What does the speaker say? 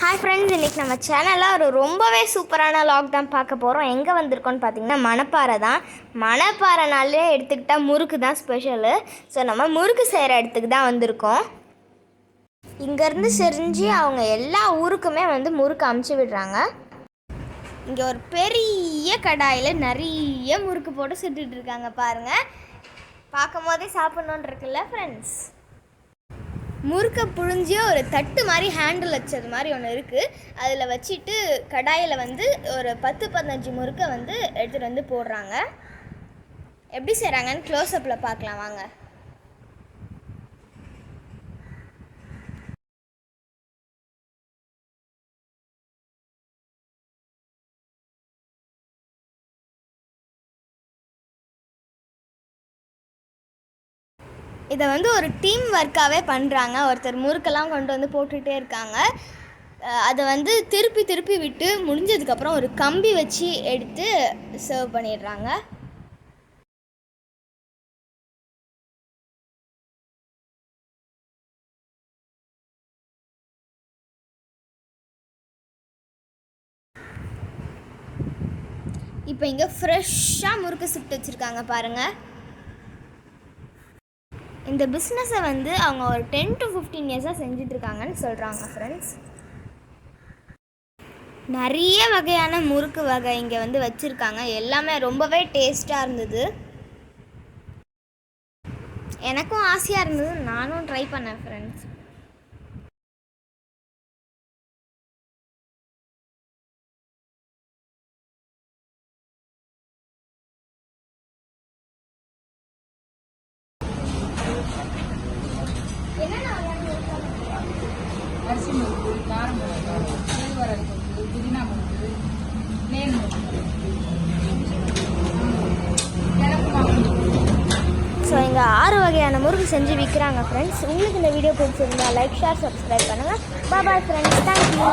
Hi friends இன்றைக்கி நம்ம சேனலில் ஒரு ரொம்பவே சூப்பரான லாக் தான் பார்க்க போகிறோம் எங்கே வந்திருக்கோம்னு பார்த்தீங்கன்னா மணப்பாறை தான். மணப்பாறைனாலே எடுத்துக்கிட்டால் முறுக்கு தான் ஸ்பெஷலு ஸோ நம்ம முறுக்கு செய்கிற இடத்துக்கு தான் வந்திருக்கோம். இங்கேருந்து செஞ்சு அவங்க எல்லா ஊருக்குமே வந்து முறுக்கு அமுச்சு விடுறாங்க. இங்கே ஒரு பெரிய கடாயில் நிறைய முறுக்கு போட்டு சுட்டுட்ருக்காங்க பாருங்கள் பார்க்கும் போதே சாப்பிட்ணுன்னு இருக்குல்ல ஃப்ரெண்ட்ஸ் முறுக்கை புழிஞ்சிய ஒரு தட்டு மாதிரி ஹேண்டில் வச்சது மாதிரி ஒன்று இருக்குது அதில் வச்சுட்டு கடாயில் வந்து ஒரு பத்து பதினஞ்சு முறுக்கை வந்து எடுத்துகிட்டு வந்து போடுறாங்க. எப்படி செய்கிறாங்கன்னு க்ளோஸ்அப்பில் பார்க்கலாம் வாங்க. இதை வந்து ஒரு டீம் ஒர்க்காகவே பண்ணுறாங்க ஒருத்தர் முறுக்கெல்லாம் கொண்டு வந்து போட்டுகிட்டே இருக்காங்க. அதை வந்து திருப்பி திருப்பி விட்டு முடிஞ்சதுக்கப்புறம் ஒரு கம்பி வச்சு எடுத்து சர்வ் பண்ணிடுறாங்க. இப்போ இங்கே ஃப்ரெஷ்ஷாக முறுக்கு சுட்டு வச்சுருக்காங்க பாருங்கள் இந்த பிஸ்னஸை வந்து அவங்க ஒரு டென் டு ஃபிஃப்டீன் இயர்ஸாக செஞ்சிட்ருக்காங்கன்னு சொல்கிறாங்க ஃப்ரெண்ட்ஸ் நிறைய வகையான முறுக்கு வகை இங்கே வந்து வச்சுருக்காங்க. எல்லாமே ரொம்பவே டேஸ்ட்டாக இருந்தது. எனக்கும் ஆசையாக இருந்தது. நானும் ட்ரை பண்ணேன் ஃப்ரெண்ட்ஸ் அரிசி முறுக்கு காரம் முறுக்கு கேழ்வரகு முறுக்கு புதினா முறுக்கு நேர் முறுக்கு ஸோ இங்கே ஆறு வகையான முறுக்கு செஞ்சு விற்கிறாங்க ஃப்ரெண்ட்ஸ் உங்களுக்கு இந்த வீடியோ பிடிச்சிருந்தா லைக் ஷேர் சப்ஸ்கிரைப் பண்ணுங்கள் பாய் ஃப்ரெண்ட்ஸ் தேங்க்யூ